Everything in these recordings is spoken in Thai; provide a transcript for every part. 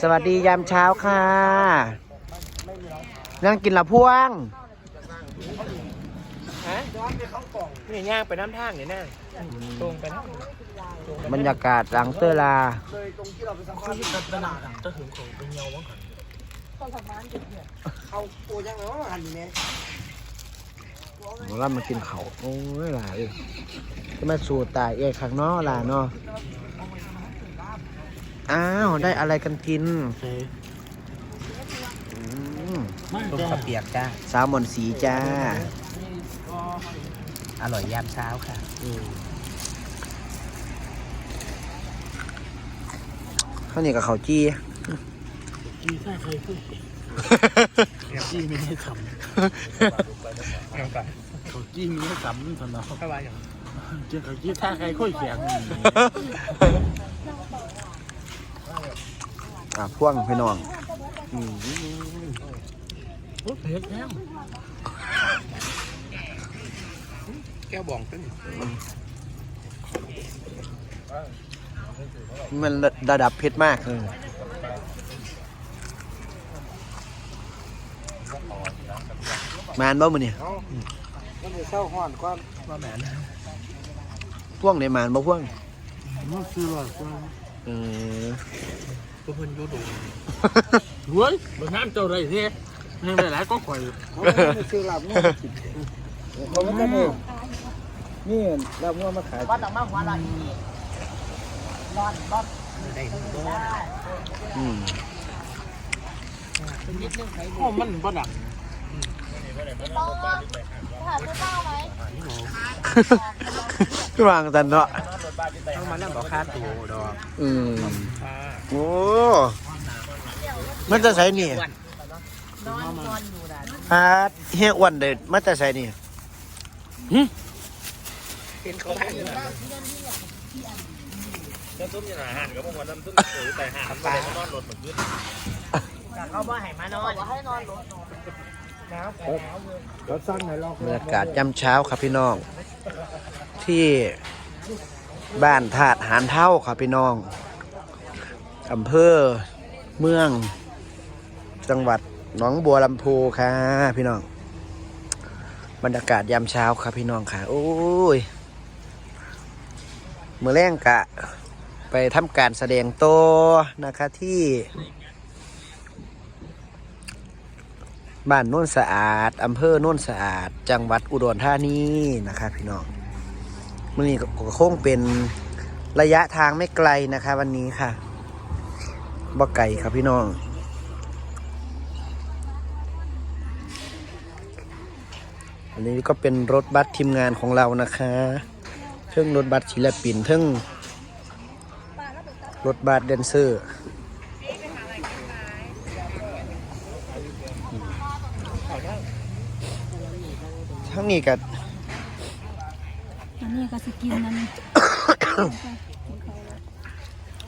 สวัสดียามเช้าค่ะ นั่งกินละพ่วงฮะนี่ย่างไปน้ำทางนี่นั่งตรงไปน้ำบรรยากาศหลังเตอลาคือที่ตัดตลาดอะจะถึงของเป็นเงาบ้างก่อนเอาโอ้ยังไงว่าหันอยู่เนี่ยเรามากินเขาวโอ้ยหลายจะมาสู่ตายเอกข้างนอกล่ะเนาะ อ้าว ได้อะไรกันกินอืมต้มข้าวเปียกจ้าสาวหมอนสีจ้า อร่อยยามเช้าค่ะข้าวเหนียวกับข้าวจี้จีถ้าใครพูดจีมีให้ทำเขาจีมีให้ทำสนองเข้าไปอย่างเจ้าเขาจีถ้าใครค่อยเสียง อะพ่วงพี่น้องโอ้เผ็ดแล้วแก้วบองเป็นมันระดับเพชรมากเลยมานบ่มือเนี่ยมันจะเศร้าห่อนกว่าว่าแหมนพ่วงในมานบ่พ่วงมันคืออร่อยกว่าเออ ตัวเพิ่นยูดูเฮ้ยบนน้ำเจ้าไรเท่ไม่เป็นไรก็ข่อยเขาไม่ได้ซื้อลาบงัวมากินเขาไม่ได้เนี่ยนี่ลาบงัวมาขายว่าต่างมากว่าอะไรร้อนร้อนได้ตัวอืมโอ้มันบ่ดังคือวางตันเนาะ ต้องมานั่งบอกค่าตัวดอกอืมโอ้มันจะใส่นี่ฮาดเฮียอ้วนเด็ดมันจะใส่นี่เป็นเขาบ้านน้ำซุปยังอาหารก็บอกว่าน้ำซุปสูแต่หาปลานอนรถเหมือนขึ้นเขาบ่ให้มานอนให้นอนรถรถสร้างไหนลอกบรรยากาศย่ำเช้าครับพี่น้อง ที่ บ้านธาตุหานเท่าครับพี่น้องอำเภอเมือง จังหวัดหนองบัวลำพูค่ะพี่น้อง บรรยากาศยามเช้าครับพี่น้องค่ะโอ้ยเมื่อแรงกะ ไปทำการแสดงโตวนะคะที่บ้านโน่นสะอาดอำเภอโน่นสะอาด จังหวัดอุดรธานีนะคะพี่น้อง มันนี่ก็คงเป็นระยะทางไม่ไกลนะคะ วันนี้ค่ะบ่ไก่ครับพี่น้องอันนี้ก็เป็นรถบัสทีมงานของเรานะคะเทิงรถบัสศิลปินเทิงรถบัสแดนเซอร์ทั้งนี้กับ นนี้ก็สกินนั้น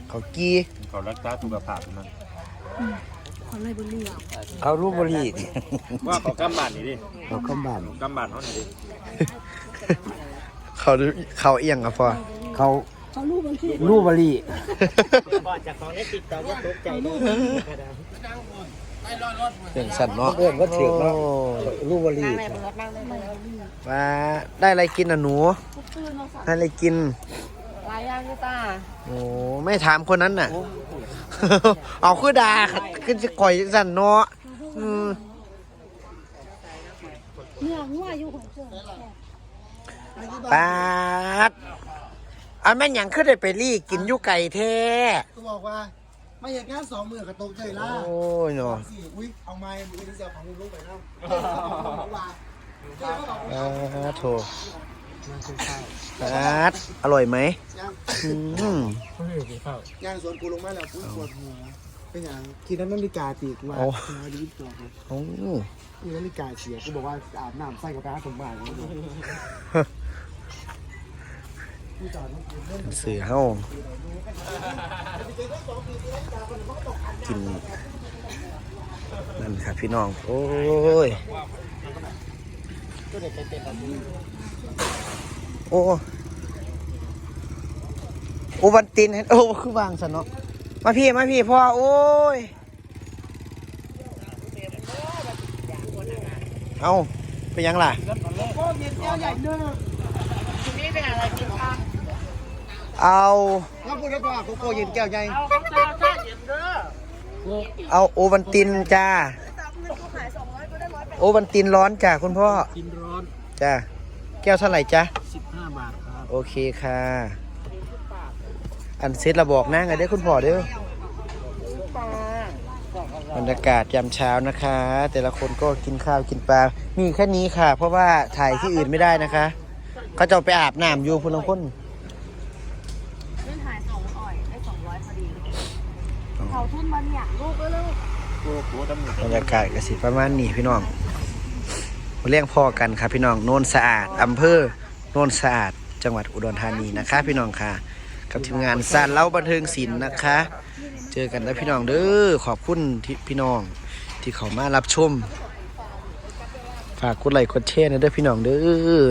เขากี้เขารักษาสุขภาพมันขอเลยบุรีเขารูปบุรีว่าเขากำบัดนี่ดิเขาข้ามบ้านกำบัดเขาหน่อยดิเขาเขาเอียงกับพอเขาเขาลูกบางทีรูปบุรีก่อนจากของได้ติดต่อว่าตกใจด้วย เป็นสัตว์เนาะเพื่อนก็ถือเนาะรูปบุรีว่าได้อะไรกินอะหนูตื่นมาสักได้อะไรกินหลายอย่างก็ตาโอ้ไม่ถามคนนั้นน่ะ เอาคือดาขึ้นจะก่อยจังสันเนาะอืมเนื้องัวอยู่ของเจ้าปาดอันแม่นหยังขึ้นได้ไปรี่กินอยู่ไก่แท้ก็บอกว่า ไม่เห็นงานสองมือกับตกใจล่าโอ้ยเนาะสี่อุ้ยเอาไม้มือที่จะของลูกไปนั่งว่าอ่าโถปาดอร่อยไหมย่างอืมย่างสวนกูลงมาแล้วกูปวดหัวเป็นอย่างคิดนั้นนาฬิกาตีกูว่านาฬิกาตีโอ้นี่นาฬิกาเสียกูบอกว่าอาบน้ำใส่กับแป้สมบัติ เสือเฮากินนั่นครับพี่น้อง โอ้ย โอ้โอ้วันตินโอ้คือวางซะเนาะมาพี่ มาพี่พ่อ โอ้ย เอาเป็นยังล่ะก็ เย็นแก้วใหญ่เนื้อนี่เป็นอะไรกินข้าวเอาแล้วพูดได้ป่ะโกโก้เย็นแก้วใหญ่เอาข้าวจ้าข้าเย็นเด้อเอาโอวันตินจ้าโอวันตินร้อนจ้าคุณพ่อกินร้อนจ้าแก้วเท่าไหร่จ้า15บาทครับโอเคค่ะ อันเซตระบอกนั่งไงเด้อคุณพ่อเด้อบรรยากาศยามเช้านะคะ แต่ละคนก็กินข้าวกินปลา มีแค่นี้ค่ะ เพราะว่าถ่ายที่อื่นไม่ได้นะคะ เขาจะเอาไปอาบน้ำอยู่พุ่นละคน เขาทุนมันอย่างลูกก็เลยโอ้โหตำรวจบรรยากาศกสิประมาณนี้พี่น้องมาเลี้ยงพ่อกันครับพี่น้องโนนสะอาดอำเภอโนนสะอาด จังหวัดอุดรธานีนะคะ พี่น้องค่ะ กับทีมงานสานเล่าบันเทิงศิลป์นะคะ เจอกันนะพี่น้องเด้อขอบคุณที่พี่น้องที่เขามารับชมฝากกดไลค์กดแชร์นะเด้อพี่น้องเด้อ